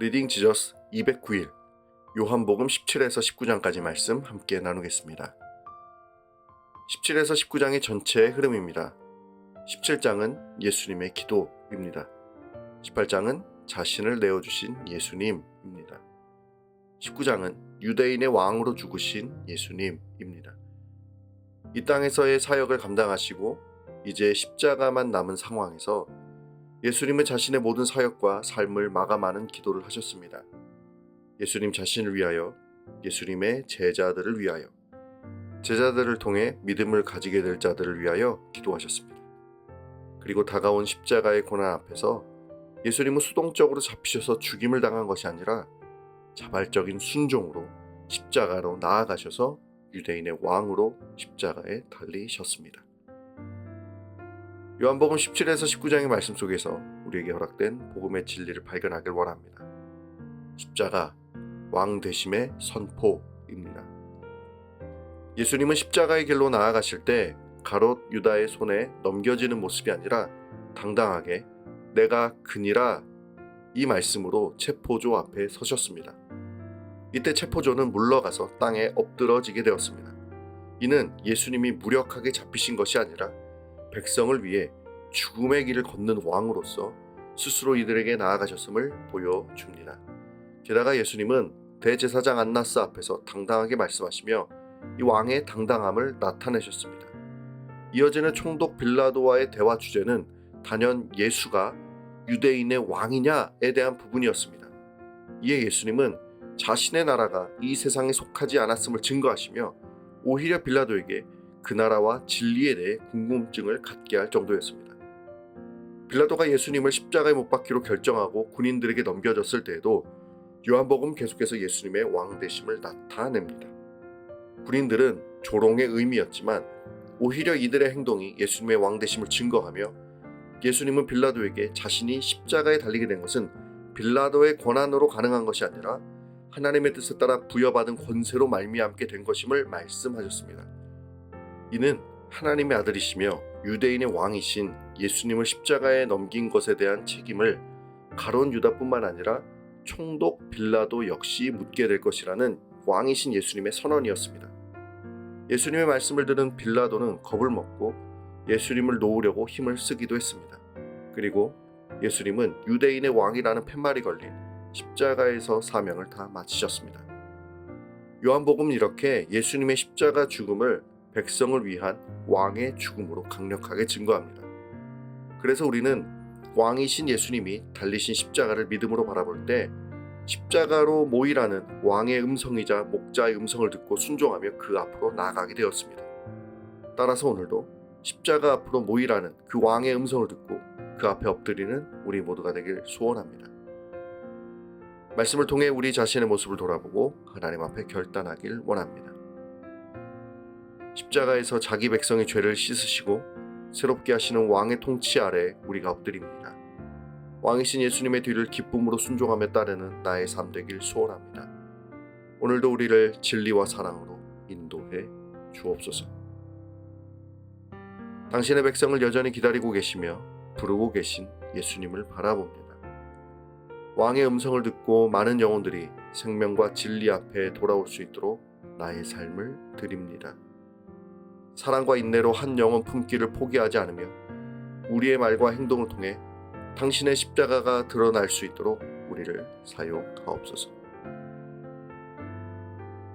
리딩 지저스 209일 요한복음 17에서 19장까지 말씀 함께 나누겠습니다. 17에서 19장의 전체의 흐름입니다. 17장은 예수님의 기도입니다. 18장은 자신을 내어주신 예수님입니다. 19장은 유대인의 왕으로 죽으신 예수님입니다. 이 땅에서의 사역을 감당하시고 이제 십자가만 남은 상황에서 예수님은 자신의 모든 사역과 삶을 마감하는 기도를 하셨습니다. 예수님 자신을 위하여, 예수님의 제자들을 위하여, 제자들을 통해 믿음을 가지게 될 자들을 위하여 기도하셨습니다. 그리고 다가온 십자가의 고난 앞에서 예수님은 수동적으로 잡히셔서 죽임을 당한 것이 아니라 자발적인 순종으로 십자가로 나아가셔서 유대인의 왕으로 십자가에 달리셨습니다. 요한복음 17에서 19장의 말씀 속에서 우리에게 허락된 복음의 진리를 발견하길 원합니다. 십자가 왕 되심의 선포입니다. 예수님은 십자가의 길로 나아가실 때 가롯 유다의 손에 넘겨지는 모습이 아니라 당당하게 내가 그니라 이 말씀으로 체포조 앞에 서셨습니다. 이때 체포조는 물러가서 땅에 엎드러지게 되었습니다. 이는 예수님이 무력하게 잡히신 것이 아니라 백성을 위해 죽음의 길을 걷는 왕으로서 스스로 이들에게 나아가셨음을 보여줍니다. 게다가 예수님은 대제사장 안나스 앞에서 당당하게 말씀하시며 이 왕의 당당함을 나타내셨습니다. 이어지는 총독 빌라도와의 대화 주제는 단연 예수가 유대인의 왕이냐에 대한 부분이었습니다. 이에 예수님은 자신의 나라가 이 세상에 속하지 않았음을 증거하시며 오히려 빌라도에게 그 나라와 진리에 대해 궁금증을 갖게 할 정도였습니다. 빌라도가 예수님을 십자가에 못 박기로 결정하고 군인들에게 넘겨졌을 때에도 요한복음 계속해서 예수님의 왕 되심을 나타냅니다. 군인들은 조롱의 의미였지만 오히려 이들의 행동이 예수님의 왕 되심을 증거하며 예수님은 빌라도에게 자신이 십자가에 달리게 된 것은 빌라도의 권한으로 가능한 것이 아니라 하나님의 뜻에 따라 부여받은 권세로 말미암게 된 것임을 말씀하셨습니다. 이는 하나님의 아들이시며 유대인의 왕이신 예수님을 십자가에 넘긴 것에 대한 책임을 가론 유다뿐만 아니라 총독 빌라도 역시 묻게 될 것이라는 왕이신 예수님의 선언이었습니다. 예수님의 말씀을 들은 빌라도는 겁을 먹고 예수님을 놓으려고 힘을 쓰기도 했습니다. 그리고 예수님은 유대인의 왕이라는 팻말이 걸린 십자가에서 사명을 다 마치셨습니다. 요한복음은 이렇게 예수님의 십자가 죽음을 백성을 위한 왕의 죽음으로 강력하게 증거합니다. 그래서 우리는 왕이신 예수님이 달리신 십자가를 믿음으로 바라볼 때 십자가로 모이라는 왕의 음성이자 목자의 음성을 듣고 순종하며 그 앞으로 나아가게 되었습니다. 따라서 오늘도 십자가 앞으로 모이라는 그 왕의 음성을 듣고 그 앞에 엎드리는 우리 모두가 되길 소원합니다. 말씀을 통해 우리 자신의 모습을 돌아보고 하나님 앞에 결단하길 원합니다. 십자가에서 자기 백성의 죄를 씻으시고 새롭게 하시는 왕의 통치 아래 우리가 엎드립니다. 왕이신 예수님의 뒤를 기쁨으로 순종하며 따르는 나의 삶 되길 소원합니다. 오늘도 우리를 진리와 사랑으로 인도해 주옵소서. 당신의 백성을 여전히 기다리고 계시며 부르고 계신 예수님을 바라봅니다. 왕의 음성을 듣고 많은 영혼들이 생명과 진리 앞에 돌아올 수 있도록 나의 삶을 드립니다. 사랑과 인내로 한 영혼 품기를 포기하지 않으며 우리의 말과 행동을 통해 당신의 십자가가 드러날 수 있도록 우리를 사용하옵소서.